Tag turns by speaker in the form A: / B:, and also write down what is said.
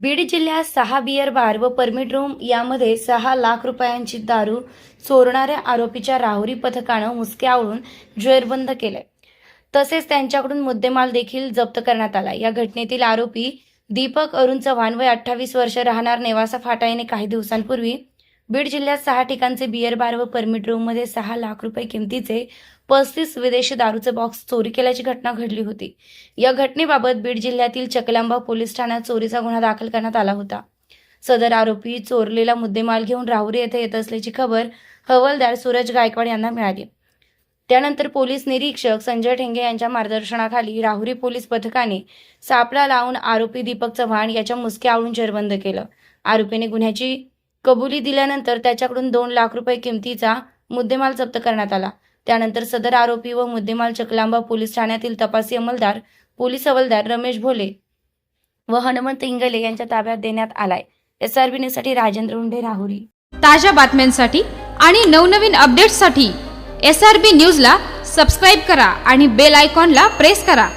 A: बीड जिल्ह्यात सहा beer bar व परमिट रूम यामध्ये सहा लाख रुपयांची दारू चोरणाऱ्या आरोपीच्या राहुरी पथकानं हुसके आवळून जेरबंद केले तसेच त्यांच्याकडून मुद्देमाल देखील जप्त करण्यात आला या घटनेतील आरोपी दीपक अरुण चव्हाण वय अठ्ठावीस वर्ष राहणार नेवासा फाटा याने काही दिवसांपूर्वी बीड जिल्ह्यात सहा ठिकाणचे बियर बार व परमिट रूममध्ये सहा लाख रुपये किमतीचे पस्तीस विदेशी दारूचे बॉक्स चोरी केल्याची घटना घडली होती. या घटनेबाबत बीड जिल्ह्यातील चकलांबा पोलीस ठाण्यात चोरीचा गुन्हा दाखल करण्यात आला होता. सदर आरोपी चोरलेला मुद्देमाल घेऊन राहुरी येथे येत असल्याची खबर हवालदार सूरज गायकवाड यांना मिळाली. त्यानंतर पोलीस निरीक्षक संजय ठेंगे यांच्या मार्गदर्शनाखाली राहुरी पोलीस पथकाने सापळा लावून आरोपी दीपक चव्हाण याच्या मुसक्या आवळून जेरबंद केलं. आरोपीने गुन्ह्याची कबुली दिल्यानंतर त्याच्याकडून दोन लाख रुपये किमतीचा मुद्देमाल जप्त करण्यात आला. त्यानंतर सदर आरोपी व मुद्देमाल चकलांबा पोलीस ठाण्यातील तपासी अंमलदार पोलीस हवालदार रमेश भोले व हनुमंत इंगले यांच्या ताब्यात देण्यात आलाय. एस आर बी न्यूजसाठी राजेंद्र उंडे राहुरी.
B: ताज्या बातम्यांसाठी आणि नवनवीन अपडेट्ससाठी एस आर बी न्यूजला सबस्क्राईब करा आणि बेल आयकॉनला प्रेस करा.